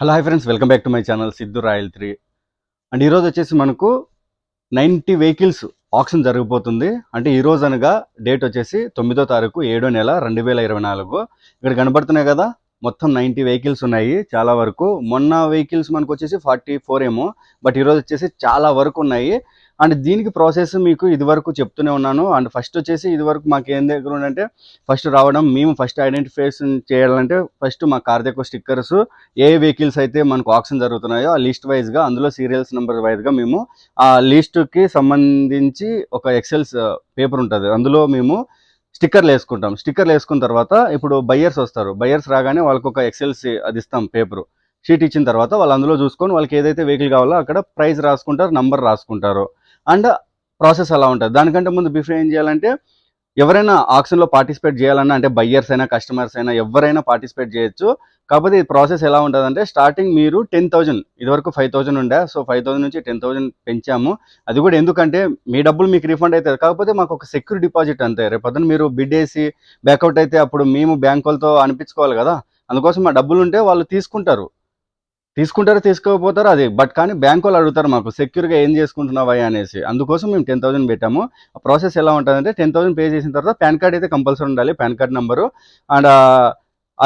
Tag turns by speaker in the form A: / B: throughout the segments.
A: Hello hi friends. Welcome back to my channel Siddhu Royal three. And ఈరోజు వచ్చేసి మనకు ninety vehicles auction జరగబోతుంది. అంటే ఈ రోజు అనగా డేట్ వచ్చేసి తొమ్మిదో తారీఖు ఏడో నెల రెండు వేల ఇరవై నాలుగు. ఇక్కడ కనబడుతున్నాయి కదా మొత్తం నైంటీ వెహికల్స్ ఉన్నాయి. చాలా వరకు మొన్న వెహికల్స్ మనకు వచ్చేసి ఫార్టీ ఫోర్ ఏమో బట్ ఈరోజు వచ్చేసి చాలా వరకు ఉన్నాయి. అండ్ దీనికి ప్రాసెస్ మీకు ఇది వరకు చెప్తూనే ఉన్నాను. అండ్ ఫస్ట్ వచ్చేసి ఇది వరకు మాకు ఏం దగ్గర ఉందంటే ఫస్ట్ రావడం మేము ఫస్ట్ ఐడెంటిఫికేషన్ చేయాలంటే ఫస్ట్ మా కార్ దగ్గర స్టిక్కర్స్ ఏ వెహికల్స్ అయితే మనకు ఆక్షన్ జరుగుతున్నాయో ఆ లిస్ట్ వైజ్గా అందులో సీరియల్స్ నెంబర్ వైజ్గా మేము ఆ లిస్టుకి సంబంధించి ఒక ఎక్సెల్స్ పేపర్ ఉంటుంది. అందులో మేము స్టిక్కర్లు వేసుకుంటాం. స్టిక్కర్లు వేసుకున్న తర్వాత ఇప్పుడు బయ్యర్స్ వస్తారు. బయ్యర్స్ రాగానే వాళ్ళకి ఒక ఎక్సెల్స్ అది ఇస్తాం పేపరు. షీట్ ఇచ్చిన తర్వాత వాళ్ళు అందులో చూసుకొని వాళ్ళకి ఏదైతే వెహికల్ కావాలో అక్కడ ప్రైస్ రాసుకుంటారు నంబర్ రాసుకుంటారు. అండ్ ప్రాసెస్ అలా ఉంటుంది. దానికంటే ముందు బిఫోర్ ఏం చేయాలంటే ఎవరైనా ఆక్షన్లో పార్టిసిపేట్ చేయాలన్నా అంటే బయ్యర్స్ అయినా కస్టమర్స్ అయినా ఎవరైనా పార్టిసిపేట్ చేయొచ్చు. కాకపోతే ఈ ప్రాసెస్ ఎలా ఉంటుందంటే స్టార్టింగ్ మీరు టెన్ థౌజండ్ ఇదివరకు ఫైవ్ థౌజండ్ ఉండే. సో ఫైవ్ థౌజండ్ నుంచి టెన్ థౌజండ్ పెంచాము. అది కూడా ఎందుకంటే మీ డబ్బులు మీకు రిఫండ్ అవుతుంది కాకపోతే మాకు ఒక సెక్యూర్ డిపాజిట్ అంతే. రేపొద్దున మీరు బిడ్ వేసి బ్యాకౌట్ అయితే అప్పుడు మేము బ్యాంక్ వాళ్ళతో అనిపించుకోవాలి కదా. అందుకోసం మా డబ్బులు ఉంటే వాళ్ళు తీసుకుంటారు. తీసుకుంటారో తీసుకోకపోతారో అది. బట్ కానీ బ్యాంక్ వాళ్ళు అడుగుతారు మాకు సెక్యూర్గా ఏం చేసుకుంటున్నావా అనేసి. అందుకోసం మేము టెన్ థౌసండ్ పెట్టాము. ఆ ప్రాసెస్ ఎలా ఉంటుందంటే టెన్ థౌసండ్ పే చేసిన తర్వాత పాన్ కార్డ్ అయితే కంపల్సరీ ఉండాలి పాన్ కార్డ్ నెంబరు అండ్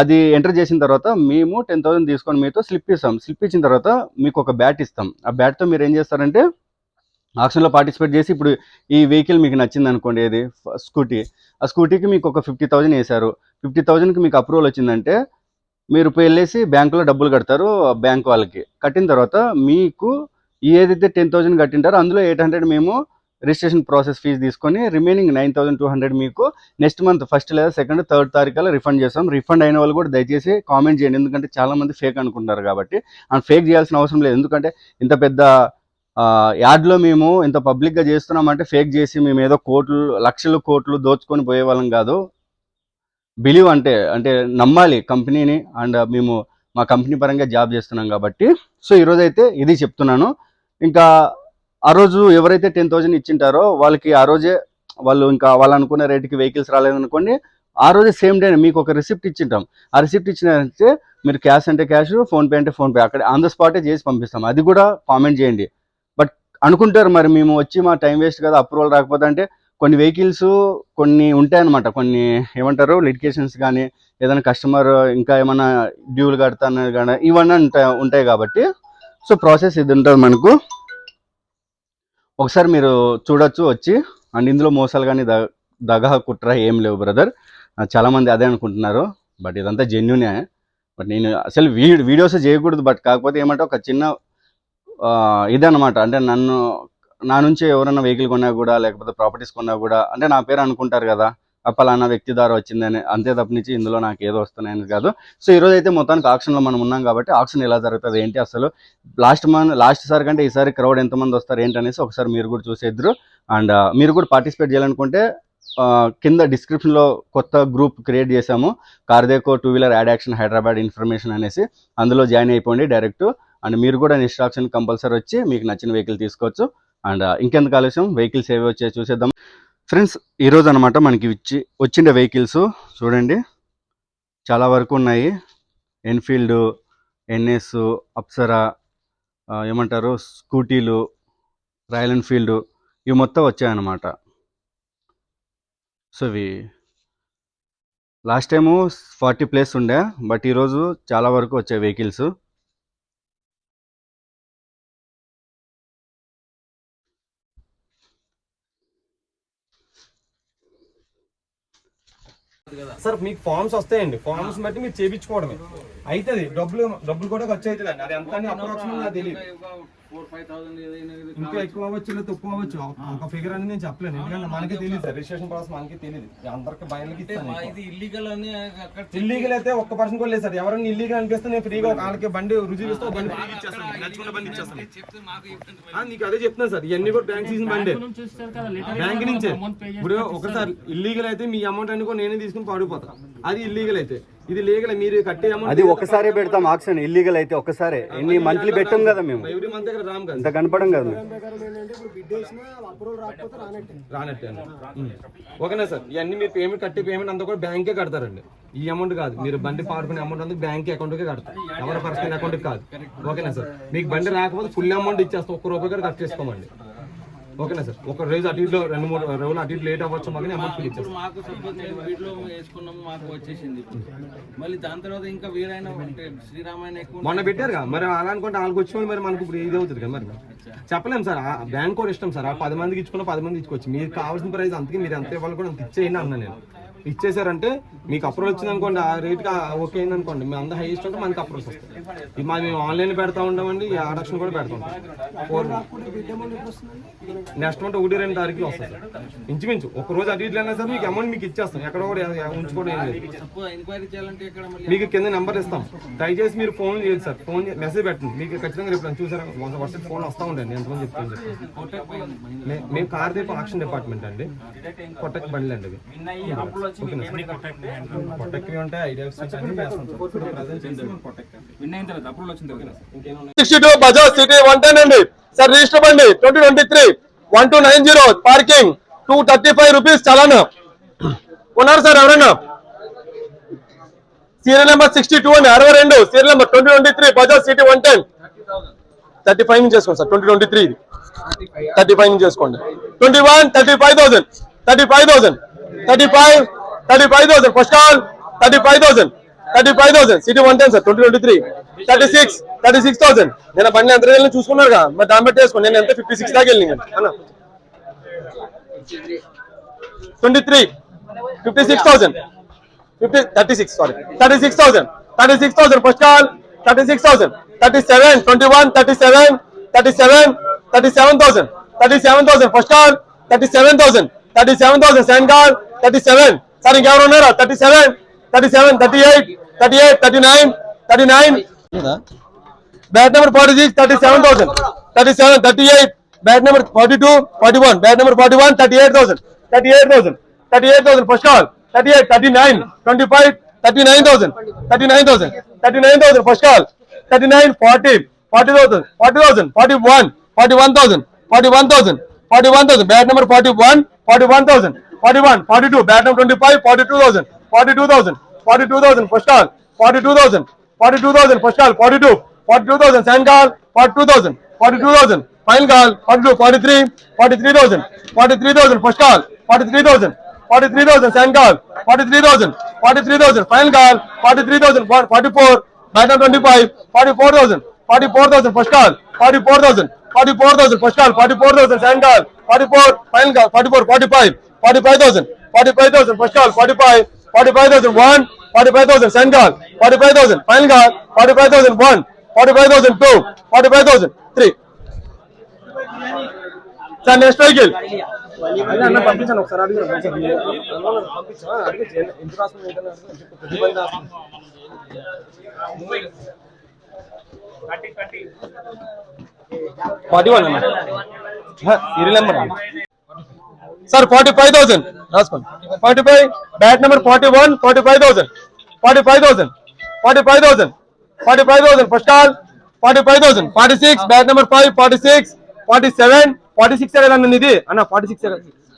A: అది ఎంటర్ చేసిన తర్వాత మేము టెన్ థౌసండ్ తీసుకొని మీతో స్లిప్ ఇస్తాం. స్లిప్ ఇచ్చిన తర్వాత మీకు ఒక బ్యాట్ ఇస్తాం. ఆ బ్యాట్తో మీరు ఏం చేస్తారంటే ఆక్షన్లో పార్టిసిపేట్ చేసి ఇప్పుడు ఈ వెహికల్ మీకు నచ్చింది అనుకోండి ఏది? స్కూటీ ఆ స్కూటీకి మీకు ఒక ఫిఫ్టీ థౌజండ్ వేశారు. ఫిఫ్టీ థౌజండ్కి మీకు అప్రూవల్ వచ్చిందంటే మీరు వెళ్ళేసి బ్యాంకులో డబ్బులు కడతారు బ్యాంక్ వాళ్ళకి. కట్టిన తర్వాత మీకు ఏదైతే టెన్ థౌసండ్ కట్టింటారో అందులో ఎయిట్ హండ్రెడ్ మేము రిజిస్ట్రేషన్ ప్రాసెస్ ఫీజు తీసుకొని remaining nine thousand two hundred మీకు నెక్స్ట్ మంత్ ఫస్ట్ లేదా సెకండ్ థర్డ్ తారీఖులో రిఫండ్ చేస్తాం. రిఫండ్ అయిన వాళ్ళు కూడా దయచేసి కామెంట్ చేయండి. ఎందుకంటే చాలా మంది ఫేక్ అనుకుంటారు కాబట్టి. అండ్ ఫేక్ చేయాల్సిన అవసరం లేదు. ఎందుకంటే ఇంత పెద్ద యాడ్లో మేము ఇంత పబ్లిక్గా చేస్తున్నామంటే ఫేక్ చేసి మేము ఏదో కోట్లు లక్షలు కోట్లు దోచుకొని పోయే వాళ్ళం కాదు. బిలీవ్ అంటే అంటే నమ్మాలి కంపెనీని అండ్ మేము మా కంపెనీ పరంగా జాబ్ చేస్తున్నాం కాబట్టి. సో ఈరోజు అయితే ఇది చెప్తున్నాను. ఇంకా ఆ రోజు ఎవరైతే టెన్ థౌజండ్ ఇచ్చింటారో వాళ్ళకి ఆ రోజే వాళ్ళు ఇంకా వాళ్ళు అనుకున్న రేటుకి వెహికల్స్ రాలేదనుకోండి ఆ రోజే సేమ్ డే మీకు ఒక రిసిప్ట్ ఇచ్చింటాం. ఆ రిసిప్ట్ ఇచ్చినంటే మీరు క్యాష్ అంటే క్యాష్ ఫోన్పే అంటే ఫోన్పే అక్కడ ఆన్ ద స్పాటే చేసి పంపిస్తాం. అది కూడా కామెంట్ చేయండి. బట్ అనుకుంటారు మరి మేము వచ్చి మా టైం వేస్ట్ కదా అప్రూవల్ రాకపోతే అంటే కొన్ని వెహికల్స్ కొన్ని ఉంటాయన్నమాట. కొన్ని ఏమంటారు? లిటికేషన్స్ కానీ ఏదైనా కస్టమర్ ఇంకా ఏమైనా డ్యూలు కడతాను కానీ ఇవన్నీ ఉంటాయి ఉంటాయి కాబట్టి. సో ప్రాసెస్ ఇది ఉంటుంది మనకు. ఒకసారి మీరు చూడొచ్చు వచ్చి. అండ్ ఇందులో మోసాలు కానీ ద దగా కుట్ర ఏం లేవు బ్రదర్. చాలామంది అదే అనుకుంటున్నారు. బట్ ఇదంతా జెన్యునే. బట్ నేను అసలు వీ వీడియోస్ చేయకూడదు. బట్ కాకపోతే ఏమంటే ఒక చిన్న ఆ, ఇదన్నమాట. అంటే నన్ను నా నుంచి ఎవరైనా వెహికల్ కొన్నా కూడా లేకపోతే ప్రాపర్టీస్ కొన్నా కూడా అంటే నా పేరు అనుకుంటారు కదా అప్పలానా పలానా వ్యక్తి ద్వారా వచ్చిందని అంతే తప్పనించి ఇందులో నాకు ఏదో వస్తున్నాయని కాదు. సో ఈరోజు అయితే మొత్తానికి ఆక్షన్లో మనం ఉన్నాం కాబట్టి ఆక్షన్ ఎలా జరుగుతుంది ఏంటి అసలు? లాస్ట్ మంత్ లాస్ట్ సారి కంటే ఈసారి క్రౌడ్ ఎంతమంది వస్తారు ఏంటి అనేసి ఒకసారి మీరు కూడా చూసేద్దరు అండ్ మీరు కూడా పార్టిసిపేట్ చేయాలనుకుంటే కింద డిస్క్రిప్షన్లో కొత్త గ్రూప్ క్రియేట్ చేశాము. CarDekho two wheeler ad auction Hyderabad information అనేసి అందులో జాయిన్ అయిపోండి డైరెక్ట్. అండ్ మీరు కూడా నిస్ట్రాక్షన్ కంపల్సరీ వచ్చి మీకు నచ్చిన వెహికల్ తీసుకోవచ్చు. అండ్ ఇంకెందుకు ఆలస్యం? వెహికల్స్ ఏవి వచ్చాయో చూసేద్దాం. ఫ్రెండ్స్ ఈరోజు అనమాట మనకి ఇచ్చి వచ్చిండే వెహికల్స్ చూడండి. చాలా వరకు ఉన్నాయి. ఎన్ఫీల్డ్ ఎన్ఎస్ అప్సరా ఏమంటారు? స్కూటీలు రాయల్ ఎన్ఫీల్డ్ ఇవి మొత్తం వచ్చాయన్నమాట. సో ఇవి లాస్ట్ టైము ఫార్టీ ప్లేస్ ఉండే బట్ ఈరోజు చాలా వరకు వచ్చాయి వెహికల్స్.
B: సార్ మీకు ఫార్మ్స్ వస్తాయండి. ఫార్మ్స్ బట్టి మీరు చేపించుకోవడమే. అవుతుంది డబ్బులు డబ్బులు కూడా ఖర్చు అవుతుంది అది ఎంత అప్రాక్సిమేట్ తెలియదు. ఇంకా ఎక్కువ అవ్వచ్చు లేదా తక్కువ అవ్వచ్చు? ఒక ఫిగర్ అని నేను చెప్పలేను ఎందుకంటే మనకి తెలియదు సార్. రిజిస్ట్రేషన్ ప్రాసెస్ మనకి తెలియదు అందరికి బయలుకి
C: అంటే మా ఇది ఇల్లీగల్ అని అక్కడ
B: ఇల్లీగల్ అయితే ఒక్క పర్సన్ కూడా లేదు సార్. ఎవరైనా ఇల్లీగల్ అనిపిస్తే నేను ఫ్రీగా ఒక వాళ్ళకి బండి రుజువు ఇస్తే బండి నచ్చుకున్న బండి ఇచ్చేస్తాను. నీకు అదే చెప్తున్నాను సార్. ఇవన్నీ కూడా బ్యాంక్ సీజన్ బండి. బ్యాంక్ నుంచే. ఇప్పుడు ఒకసారి ఇల్లీగల్ అయితే మీ అమౌంట్ అన్ని కూడా నేనే తీసుకుని పాడిపోతా అది ఇల్లీగల్ అయితే. ఇది లీగల్ మీరు కట్టే
A: అది ఒకసారే పెడతాం ఆక్షన్ ఇల్లీగల్ అయితే ఒకసారే. ఎన్ని మంత్లీ పెట్టాం కదా మేము.
B: ఎవ్రీ మంత్ దగ్గర రాము కదా.
A: ఇంత కనపడం కదా.
B: రానట్టే. ఓకేనా సార్? ఇవన్నీ మీరు పేమెంట్ కట్టే పేమెంట్ అంతా కూడా బ్యాంకే కడతారండి. ఈ అమౌంట్ కాదు. మీరు బండి పాడుకునే అమౌంట్ అంతా బ్యాంక్ అకౌంట్కే కడతారు. ఎవరి పర్సనల్ అకౌంట్ కాదు. ఓకేనా సార్? మీకు బండి రాకపోతే ఫుల్ అమౌంట్ ఇచ్చేస్తాం. ఒక్క రూపాయి కూడా కట్ చేసుకోమండి. ఓకేనా సార్? ఒక రోజు అటు ఇట్లో రెండు మూడు రోజులు అటు ఇటు లేట్ అవ్వచ్చు మాకు అమౌంట్ ఫుల్
C: మాకు సపోజ్ వీటిలో వేసుకున్నాము మాకు వచ్చేసింది. మళ్ళీ దాని తర్వాత ఇంకా వీరైనా శ్రీరామాయణ ఎక్కువ
B: మొన్న పెట్టారుగా. మరి అలా అనుకుంటే వాళ్ళకి వచ్చి మరి మనకు ఇప్పుడు ఇది అవుతుంది కదా మరి. చెప్పలేము సార్. ఆ బ్యాంక్ కూడా ఇష్టం సార్. ఆ పది మందికి ఇచ్చుకున్న పది మంది ఇచ్చుకోవచ్చు. మీకు కావాల్సిన ప్రైస్ అంతకి మీరు ఎంత ఇవ్వాలి కూడా అంత ఇచ్చేయండి అన్నా నేను. ఇచ్చేసారంటే మీకు అప్రూవల్ వచ్చింది అనుకోండి ఆ రేట్ ఓకే అయింది అనుకోండి మేము అంత హైయెస్ట్ ఉంటే మనకి అప్రూవల్స్ వస్తాయి ఇది మేము ఆన్లైన్ పెడతా ఉండమండి ఈ ఆడక్షన్ కూడా పెడతా ఉంటాం. ఫోర్ నెక్స్ట్ మంత్ ఒకటి రెండు తారీఖులు వస్తుంది సార్. ఇంచుమించు ఒక రోజు అటు ఇట్లా అయినా సార్ మీకు అమౌంట్ మీకు ఇచ్చేస్తాం. ఎక్కడ కూడా ఉంచుకోవడం ఏం లేదు. మీకు కింద నెంబర్ ఇస్తాం. దయచేసి మీరు ఫోన్ చేయండి సార్. ఫోన్ మెసేజ్ పెట్టండి. మీకు ఖచ్చితంగా రేపు చూసారా వాట్సాప్ ఫోన్ వస్తూ ఉండండి ఎంతమంది చెప్తాను మేము కార్దీప్ ఆక్షన్ డిపార్ట్మెంట్ అండి. కొట్టకి బండ్లు అండి
D: బజాజ్ సిటీ వన్ టెన్ అండి సార్. రిజిస్టర్ బండి twenty twenty three one two nine zero parking two thirty five rupees చలానా ఉన్నారు సార్ ఎవరైనా సీరియల్ నెంబర్ సిక్స్టీ టూ అండి అరవై రెండు serial number twenty twenty three Bajaj CT one ten thirty five నుంచి చేసుకోండి sir twenty twenty three thirty five నుంచి చేసుకోండి twenty one thirty five thousand thirty five thousand thirty five thirty five thousand first all thirty five thousand thirty five thousand CT one ten sir twenty twenty three thirty six thirty six thousand నేను బండి ఎంత వెళ్ళి చూసుకున్నారు కదా మరి దాన్ని బట్టి వేసుకోండి. నేను ఎంత ఫిఫ్టీ సిక్స్ దాకా వెళ్ళి అన్న. Twenty three fifty six thousand fifty thirty six sorry thirty six thousand thirty six thousand first all thirty six thousand thirty seven twenty one thirty seven thirty seven thirty seven thousand thirty seven thousand first all thirty seven thousand thirty seven thousand second all thirty seven sir ఇంకెవరు ఉన్నారా thirty seven thirty seven thirty eight thirty eight thirty nine thirty nine bat number forty six thirty seven thousand thirty seven thirty eight bat number forty two forty one bat number forty one thirty eight thousand thirty eight thousand thirty eight thousand first call thirty eight thirty nine twenty five thirty nine thousand thirty nine thousand thirty nine thousand first call thirty nine forty forty thousand forty thousand forty one forty one thousand forty one thousand forty one thousand bat number forty one forty one thousand 41, 42, bat number 25, 42,000, 42,000, 42,000, first call, 42,000, 42,000, first call, 42, 42,000, second call, 42,000, 42,000, final call, 42, 43, 43,000, 43,000, first call, 43,000, 43,000, second call, 43,000, 43,000, final call, 43,000, 44, bat number 25, 44,000, 44,000, first call, 44,000, 44,000, first call, 44,000, second call, 44, final call, 44, 45, forty three thousand second call forty three thousand forty three thousand final call forty three thousand forty four baton twenty five forty four thousand forty four thousand first call forty four thousand forty four thousand first call forty four thousand second call forty four final call forty four forty five forty five thousand forty five thousand first call forty five forty five thousand one forty five thousand second call forty five thousand final call forty five thousand one forty five thousand two forty five thousand three sir next vehicle
B: అన్న. పంపించాను ఒకసారి అడిగి పంపించా అడిగి ఎంత రాసుకుని ఏంటని రాసుకుని
D: forty one serial number sir forty five thousand రాసుకోండి. Forty five bat number forty one forty five thousand forty five thousand forty five thousand forty five thousand first all forty five thousand forty six bat number five forty six forty seven forty six అన్న ఇది. అన్న forty six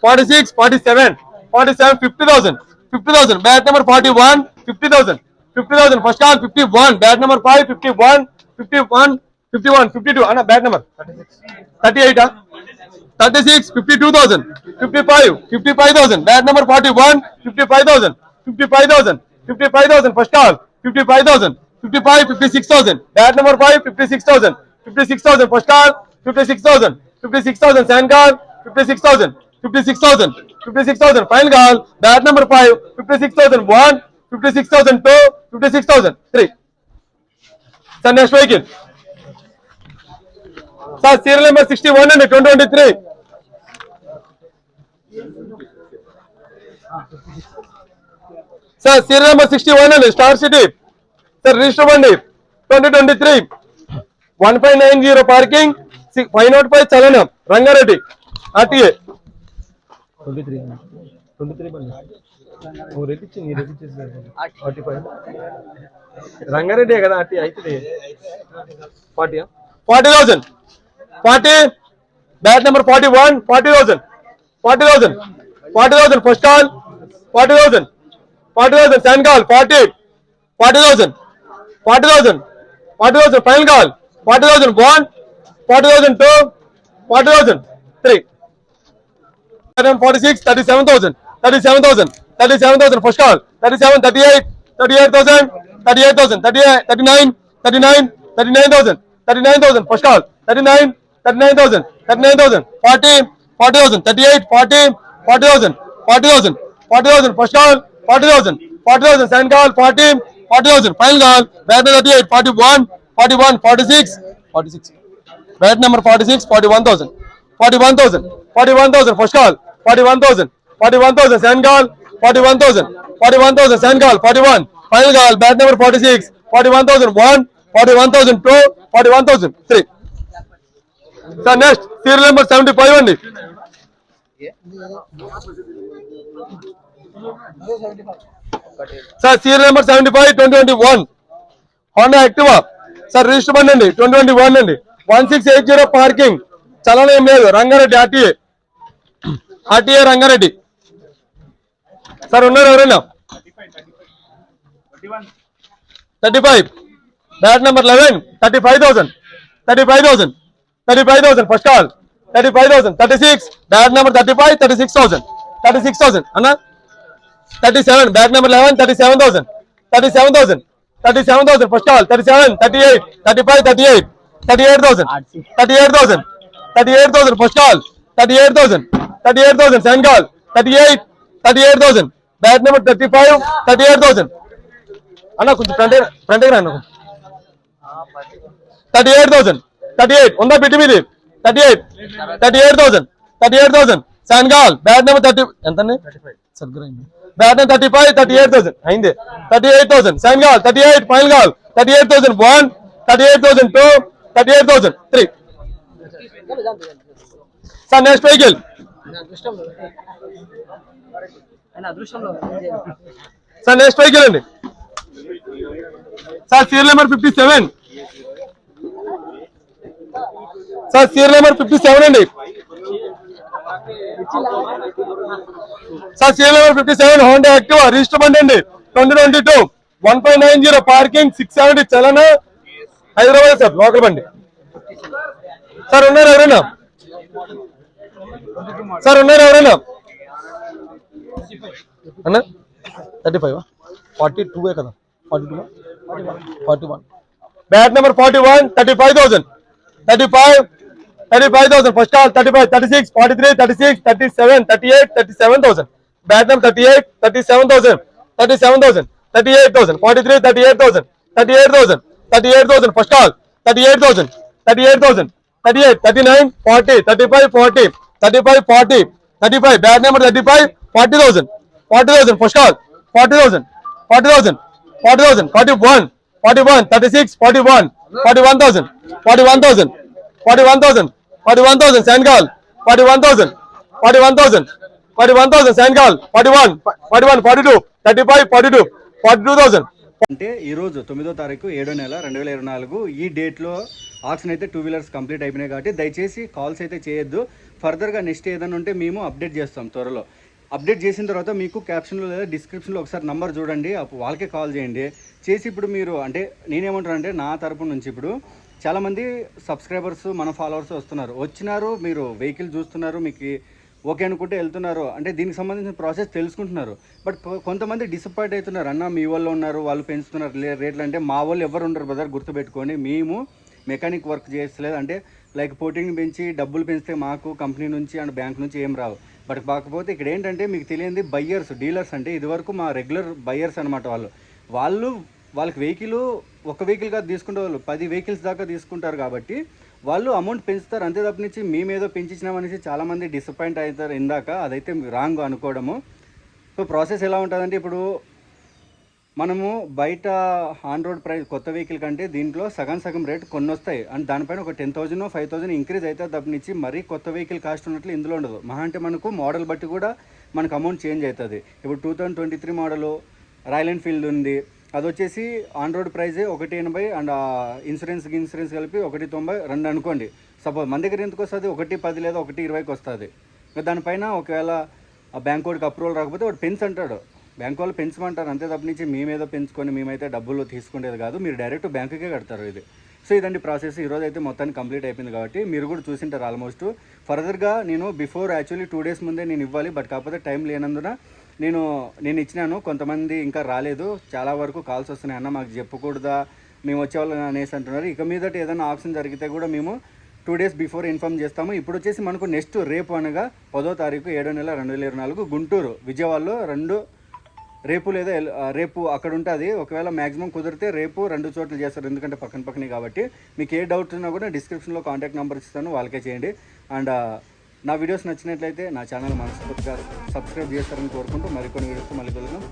D: forty six forty seven forty seven fifty thousand fifty thousand bat number forty one fifty thousand fifty thousand first all fifty one bat number five fifty one fifty one fifty one fifty two అన్న bat number thirty eight 36, 52,000, 55, 55,000. Bad number 41, 55,000, 55,000, 55,000. First stall, 55,000, 55, 56,000. Bad number 5, 56,000, 56,000. First stall, 56,000, 56,000. Sand call, 56,000, 56,000, 56,000. Final call, bad number 5, 56,000. 1, 56,000, 2, 56,000, 3. So next vehicle. Sir serial number sixty one అండి twenty twenty three. Sir serial number sixty one అండి Star City. Sir register బండి twenty twenty three. One five nine zero parking five not five చలనం Rangareddy RTA.
B: Forty five. Rangareddy కదా అట్టి అవుతుంది forty
D: forty thousand forty bat number forty one forty thousand forty thousand forty thousand first call forty thousand forty thousand second call forty forty thousand forty thousand forty thousand final call forty thousand one forty thousand two forty thousand three. Forty six thirty seven thousand thirty seven thousand thirty seven thousand first call thirty seven thirty eight thirty eight thousand thirty eight thousand thirty thirty nine thirty nine thirty nine thousand thirty nine thousand first call thirty nine 39,000, 39,000, 40, 40,000, 38, 40, 40,000, 40,000, 40,000, first call, 40,000, 40,000, second call, 40, 40,000, final call, bat number 38, 41, 41, 46, 46, bat number 46, 41,000, 41,000, 41,000, first call, 41,000, 41,000, second call, 41,000, 41,000, second call, 41, final call, bat number 46, 41,001, 41,002, 41,003. Sir next serial number seventy five అండి. Sir serial number seventy five twenty twenty one Honda Activa sir register బండి అండి twenty twenty one అండి. One six eight zero parking చలన ఏం లేదు Rangareddy RTA RTA Rangareddy. Sir ఉన్నారు ఎవరైనా? Thirty five bat number eleven thirty five thousand thirty five thousand 35,000 first call 35,000 36 bag number 35 36,000 36,000 Anna 37 bag number 11 37,000 37,000 37,000 first call 37 38 35 38 38,000 38,000 38,000 first call 38,000 38,000 second call 38 38,000 bag number 35 38,000 Anna, front front 38,000 thirty eight thirty eight thirty eight thousand thirty eight thousand number thirty ఉందా పిటి మీది thirty eight thirty eight thousand thirty eight thousand second bat number thirty ఎంత bat number thirty five thirty eight thousand అయింది. Thirty eight thousand second thirty eight final call thirty eight thousand one thirty eight thousand two thirty eight thousand three sir next vehicle sir next vehicle అండి. Sir serial number fifty seven sir serial number fifty seven అండి. Sir serial number fifty seven Honda active register బండి అండి. Twenty twenty two one five nine zero parking six seventy చలన Hyderabad sir local బండి. Sir ఉన్నారు ఎవరైనా? Sir ఉన్నారు ఎవరైనా? అన్న? థర్టీ ఫైవ్ ఫార్టీ టూ కదా? Forty two forty one bat number forty one thirty five thousand 35, 35,000. First all, 35, 36, 43, 36, 37, 38, 37,000. Bat number 38, 37,000. 37,000. 38,000. 43, 38,000. 38,000. 38,000. First all, 38,000. 38,000. 38, 39, 40, 35, 40, 35, 40, 35, bad number 35, 40,000, 40,000, first all, 40,000, 40,000, 40,000, 41, 41, 36, 41, forty one thousand forty one thousand forty one thousand forty one thousand second call forty one thousand forty one thousand forty one thousand second కావాలి forty one forty one forty two thirty five forty two forty two thousand
A: అంటే ఈరోజు తొమ్మిదో తారీఖు ఏడో నెల రెండు వేల ఇరవై నాలుగు. ఈ డేట్లో ఆక్షన్ అయితే టూ వీలర్స్ కంప్లీట్ అయిపోయినాయి కాబట్టి దయచేసి కాల్స్ అయితే చేయొద్దు. ఫర్దర్గా నెక్స్ట్ ఏదైనా ఉంటే మేము అప్డేట్ చేస్తాం త్వరలో. అప్డేట్ చేసిన తర్వాత మీకు క్యాప్షన్లో లేదా డిస్క్రిప్షన్లో ఒకసారి నంబర్ చూడండి. అప్పుడు వాళ్ళకే కాల్ చేయండి. చేసి ఇప్పుడు మీరు అంటే నేనేమంటాను అంటే నా తరపు నుంచి ఇప్పుడు చాలామంది సబ్స్క్రైబర్స్ మన ఫాలోవర్స్ వస్తున్నారు. వచ్చినారు మీరు వెహికల్ చూస్తున్నారు మీకు ఓకే అనుకుంటే వెళ్తున్నారు. అంటే దీనికి సంబంధించిన ప్రాసెస్ తెలుసుకుంటున్నారు. బట్ కొ- కొంతమంది డిసప్పాయింట్ అవుతున్నారు. అన్న మీ వాళ్ళు ఉన్నారు వాళ్ళు పెంచుతున్నారు రేట్లు అంటే మా వాళ్ళు ఎవరు ఉండరు బ్రదర్ గుర్తుపెట్టుకోండి. మేము మెకానిక్ వర్క్ చేస్తలేదు. అంటే లైక్ పోటీని పెంచి డబ్బులు పెంచితే మాకు కంపెనీ నుంచి అండ్ బ్యాంక్ నుంచి ఏం రావు. బట్ కాకపోతే ఇక్కడ ఏంటంటే మీకు తెలియంది బయ్యర్స్ డీలర్స్ అంటే ఇదివరకు మా రెగ్యులర్ బయ్యర్స్ అనమాట వాళ్ళు. వాళ్ళు వాళ్ళకి వెహికల్ ఒక వెహికల్ కాదు తీసుకుంటే వాళ్ళు పది వెహికల్స్ దాకా తీసుకుంటారు కాబట్టి వాళ్ళు అమౌంట్ పెంచుతారు. అంతే తప్పనించి మేమేదో పెంచినామనేసి చాలామంది డిసప్పాయింట్ అవుతారు ఇందాక. అదైతే రాంగ్ అనుకోవడము. సో ప్రాసెస్ ఎలా ఉంటుందంటే ఇప్పుడు మనము బయట ఆన్ రోడ్ ప్రైస్ కొత్త వెహికల్ కంటే దీంట్లో సగం సగం రేట్ కొన్ని వస్తాయి అండ్ దానిపైన ఒక ten thousand five thousand increase అయితే తప్పనిచ్చి మరీ కొత్త వెహికల్ కాస్ట్ ఉన్నట్లు ఇందులో ఉండదు. మహా అంటే మనకు మోడల్ బట్టి కూడా మనకు అమౌంట్ చేంజ్ అవుతుంది. ఇప్పుడు two thousand twenty three model Royal Enfield ఉంది. అది వచ్చేసి ఆన్ రోడ్ ప్రైజే ఒకటి ఎనభై అండ్ ఇన్సూరెన్స్ ఇన్సూరెన్స్ కలిపి ఒకటి తొంభై రెండు అనుకోండి. సపోజ్ మన దగ్గర ఎందుకు వస్తుంది? ఒకటి పది లేదా ఒకటి ఇరవైకి వస్తుంది. ఇంకా దానిపైన ఒకవేళ ఆ బ్యాంక్ వాడికి అప్రూవల్ రాకపోతే వాడు పెన్స్ అంటాడు. బ్యాంక్ వాళ్ళు పెంచమంటారు. అంతే తప్ప నుంచి మేమేదో పెంచుకొని మేమైతే డబ్బులు తీసుకునేది కాదు. మీరు డైరెక్ట్ బ్యాంకుకే కడతారు ఇది. సో ఇదండి ప్రాసెస్ ఈరోజు అయితే మొత్తానికి కంప్లీట్ అయిపోయింది కాబట్టి మీరు కూడా చూసింటారు ఆల్మోస్ట్ ఫర్దర్గా నేను బిఫోర్ యాక్చువల్లీ టూ డేస్ ముందే నేను ఇవ్వాలి. బట్ కాకపోతే టైం లేనందున నేను నేను ఇచ్చినాను కొంతమంది ఇంకా రాలేదు. చాలా వరకు కాల్స్ వస్తున్నాయి. అన్న మాకు చెప్పకూడదా? మేము వచ్చేవాళ్ళని అనేసి అంటున్నారు. ఇక మీదట ఏదైనా ఆప్షన్ జరిగితే కూడా మేము టూ డేస్ బిఫోర్ ఇన్ఫామ్ చేస్తాము. ఇప్పుడు వచ్చేసి మనకు నెక్స్ట్ రేపు అనగా పదో తారీఖు ఏడో నెల రెండు వేల ఇరవై నాలుగు గుంటూరు విజయవాడలో రెండు రేపు లేదా రేపు అక్కడ ఉంటుంది. ఒకవేళ మ్యాక్సిమం కుదిరితే రేపు రెండు చోట్ల చేస్తారు. ఎందుకంటే పక్కన పక్కనే కాబట్టి. మీకు ఏ డౌట్ ఉన్నా కూడా డిస్క్రిప్షన్లో కాంటాక్ట్ నెంబర్ ఇస్తాను. వాళ్ళకే చేయండి. అండ్ నా వీడియోస్ నచ్చినట్లయితే నా ఛానల్ మనస్ఫూర్తిగా సబ్స్క్రైబ్ చేస్తారని కోరుకుంటూ మరికొన్ని వీడియోస్తో మళ్ళీ కలుగుతాం